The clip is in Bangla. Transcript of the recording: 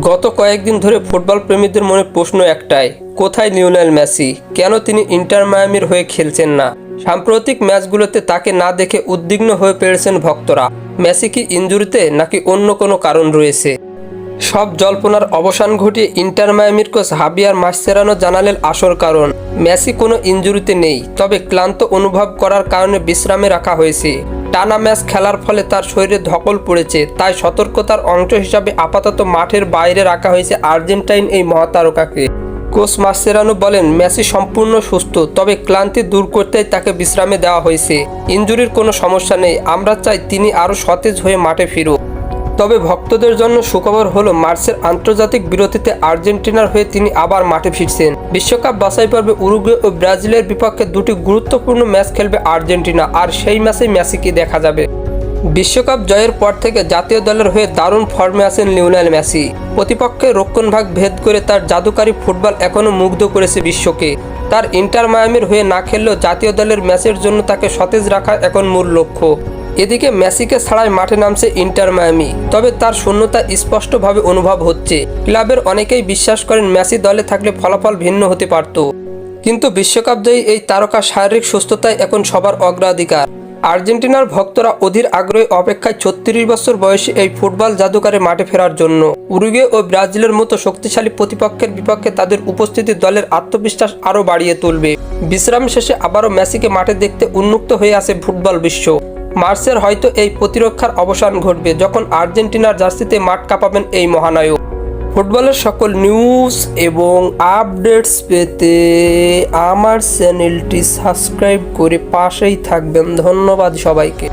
গত কয়েকদিন ধরে ফুটবল প্রেমীদের মনে প্রশ্ন একটাই, কোথায় লিওনেল মেসি? কেন তিনি ইন্টার মায়ামির হয়ে খেলছেন না? সাম্প্রতিক ম্যাচগুলোতে তাকে না দেখে উদ্বিগ্ন হয়ে পেরেছেন ভক্তরা। মেসি কি ইঞ্জুরিতে নাকি অন্য কোনো কারণ রয়েছে? সব জল্পনার অবসান ঘটিয়ে ইন্টার মায়ামির কোচ হাবিয়ার মাসচেরানো জানালেন আসল কারণ। মেসি কোনো ইঞ্জুরিতে নেই, তবে ক্লান্ত অনুভব করার কারণে বিশ্রামে রাখা হয়েছে। টানা ম্যাচ খেলার ফলে তার শরীরে ধকল পড়েছে। তাই সতর্কতার অংশ হিসাবে আপাতত মাঠের বাইরে রাখা হয়েছে আর্জেন্টাইন এই মহাতারকাকে। কোচ মাসেরানো বলেন, মেসি সম্পূর্ণ সুস্থ, তবে ক্লান্তি দূর করতেই তাকে বিশ্রামে দেওয়া হয়েছে। ইঞ্জুরির কোনো সমস্যা নেই, আমরা চাই তিনি আরও সতেজ হয়ে মাঠে ফিরুক। তবে ভক্তদের জন্য সুখবর হলো মার্চের আন্তর্জাতিক বিরতিতে আর্জেন্টিনার হয়ে তিনি আবার মাঠে ফিরছেন। বিশ্বকাপ বাছাই পর্বে উরুগুয়ে ও ব্রাজিলের বিপক্ষে দুটি গুরুত্বপূর্ণ ম্যাচ খেলবে আর্জেন্টিনা, আর সেই ম্যাচেই মেসিকে দেখা যাবে। বিশ্বকাপ জয়ের পর থেকে জাতীয় দলের হয়ে দারুণ ফর্মে আছেন লিওনেল মেসি। প্রতিপক্ষের রক্ষণভাগ ভেদ করে তার জাদুকারী ফুটবল এখনও মুগ্ধ করেছে বিশ্বকে। তার ইন্টার মায়ামির হয়ে না খেললেও জাতীয় দলের ম্যাচের জন্য তাকে সতেজ রাখা এখন মূল লক্ষ্য। এদিকে মেসিকে ছাড়াই মাঠে নামছে ইন্টার মায়ামি, তবে তার শূন্যতা স্পষ্টভাবে অনুভব হচ্ছে। ক্লাবের অনেকেই বিশ্বাস করেন মেসি দলে থাকলে ফলাফল ভিন্ন হতে পারত। কিন্তু বিশ্বকাপ জয়ী এই তারকা শারীরিক সুস্থতায় এখন সবার অগ্রাধিকার। আর্জেন্টিনার ভক্তরা অধীর আগ্রহে অপেক্ষায় ছত্রিশ বছর বয়সী এই ফুটবল জাদুকারে মাঠে ফেরার জন্য। উরুগে ও ব্রাজিলের মতো শক্তিশালী প্রতিপক্ষের বিপক্ষে তাদের উপস্থিতি দলের আত্মবিশ্বাস আরও বাড়িয়ে তুলবে। বিশ্রাম শেষে আবারও মেসিকে মাঠে দেখতে উন্মুক্ত হয়ে আছে ফুটবল বিশ্ব। মার্চের হয়তো এই প্রতিরক্ষার অবসান ঘটবে যখন আর্জেন্টিনার জার্সিতে মাঠ কাঁপাবেন এই মহানায়ক। ফুটবলের সকল নিউজ এবং আপডেটস পেতে আমার চ্যানেলটি সাবস্ক্রাইব করে পাশেই থাকবেন। ধন্যবাদ সবাইকে।